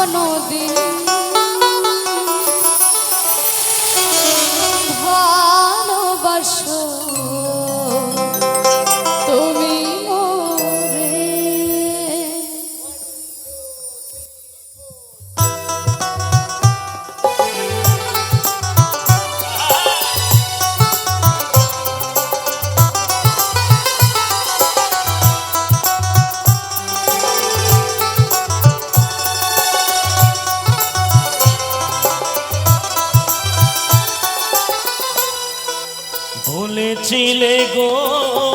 কোনো দিন বলেছিলে গো।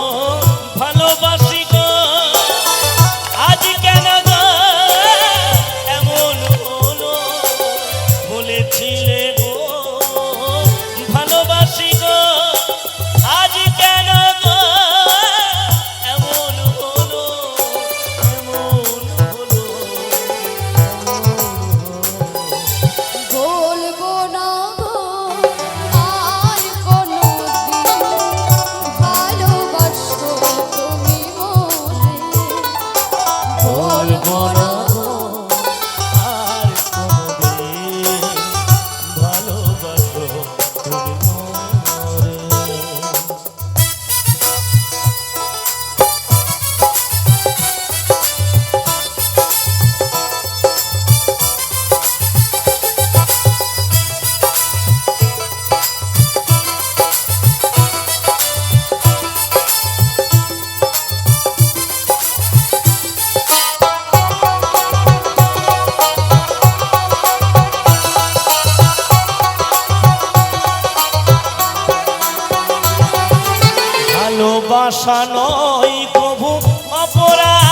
ভালোবাসা নয় প্রভু অপরাধ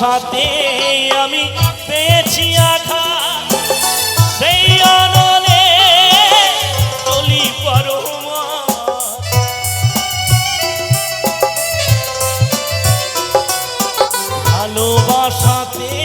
সাথে আমি পেয়েছি আঘা সেই আনলে চলি পারো ভালোবাসাতে